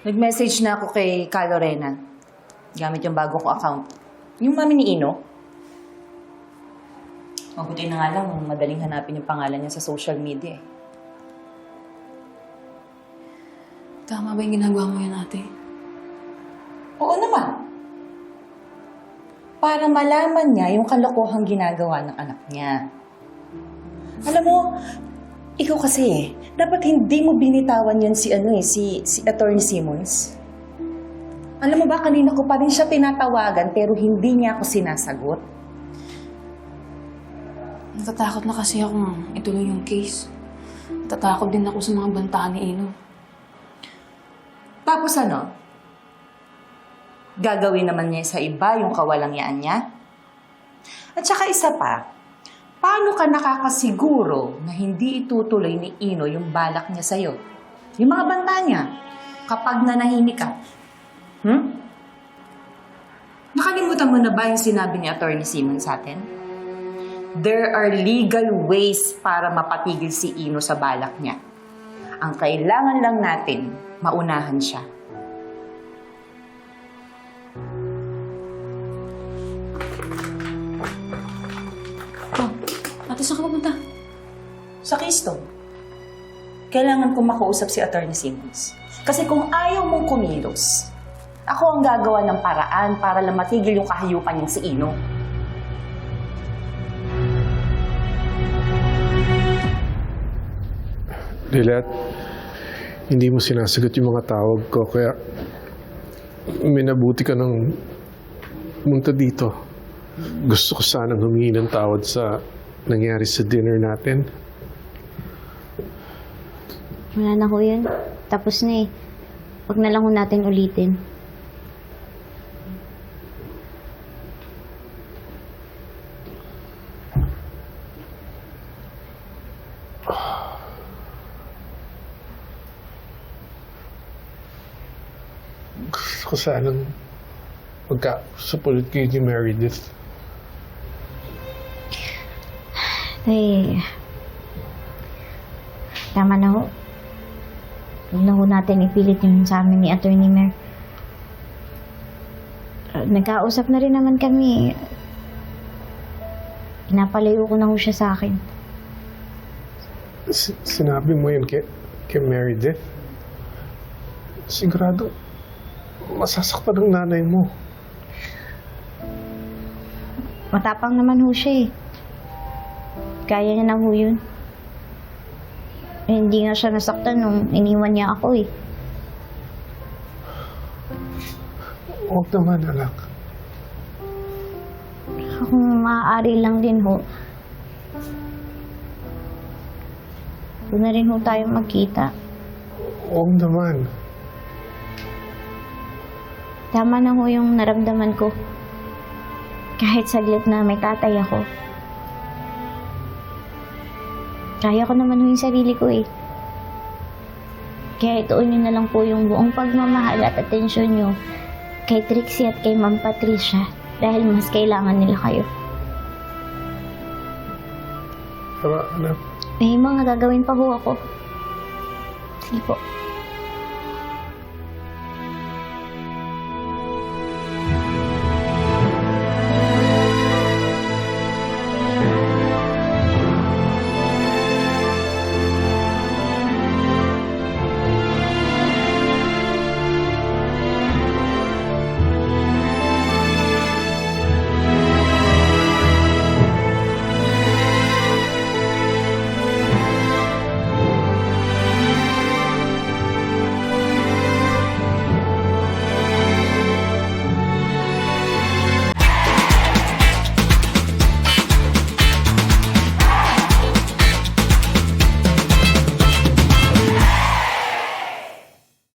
Nag-message na ako kay Carlo Rena. Gamit yung bago ko account. Yung mami ni Ino. Mabuti na nga lang, madaling hanapin yung pangalan niya sa social media eh. Tama ba yung ginagawa mo yan, ate? Oo naman. Para malaman niya yung kalokohang ginagawa ng anak niya. Alam mo, ikaw kasi eh, dapat hindi mo binitawan yan si ano eh, si, si Attorney Simmons. Alam mo ba, kanina ko pa rin siya tinatawagan pero hindi niya ako sinasagot. Natatakot na kasi ako ituloy yung case. Natatakot din ako sa mga banta ni Ino. Tapos ano? Gagawin naman niya sa iba yung kawalangyaan niya? At saka isa pa, paano ka nakakasiguro na hindi itutuloy ni Ino yung balak niya sa'yo? Yung mga banta niya, kapag nanahimik ka. Hmm? Nakalimutan mo na ba yung sinabi ni Attorney Simon sa atin? There are legal ways para mapatigil si Ino sa balak niya. Ang kailangan lang natin, maunahan siya. Ate, saan ka pupunta? Sa Keystone, kailangan kong makausap si Attorney Simmons. Kasi kung ayaw mong kumilos, ako ang gagawa ng paraan para lang matigil yung kahayupan niyang si Ino. Lilet, hindi mo sinasagot yung mga tawag ko, kaya minabuti ka ng munta dito. Gusto ko sanang humingi ng tawad sa nangyari sa dinner natin. Wala na ho yun. Tapos na eh. Huwag na lang ho natin ulitin. Gusto ko sanang magkausap ulit kayo ni Meredith. Ay, tama na ho. Huwag na ho natin ipilit yung sa amin ni Attorney Mer. Uh, Nagkausap na rin naman kami. Pinapalayo ko na ho siya sa akin. S- sinabi mo yun kay, kay Meredith? Sigurado, masasaktan ng nanay mo. Matapang naman ho siya eh. Kaya niya na ho yun. Eh, hindi nga siya nasaktan nung iniwan niya ako eh. Huwag naman, anak. Kung maaari lang din ho. Doon na rin ho tayo magkita. Huwag naman. Tama na ho yung naramdaman ko. Kahit saglit na may tatay ako. Kaya ko naman yung sarili ko eh. Kaya ituon nyo na lang po yung buong pagmamahal at atensyon nyo kay Trixie at kay Ma'am Patricia dahil mas kailangan nila kayo. Tama, anak. May mga gagawin pa ho ako. Sige po.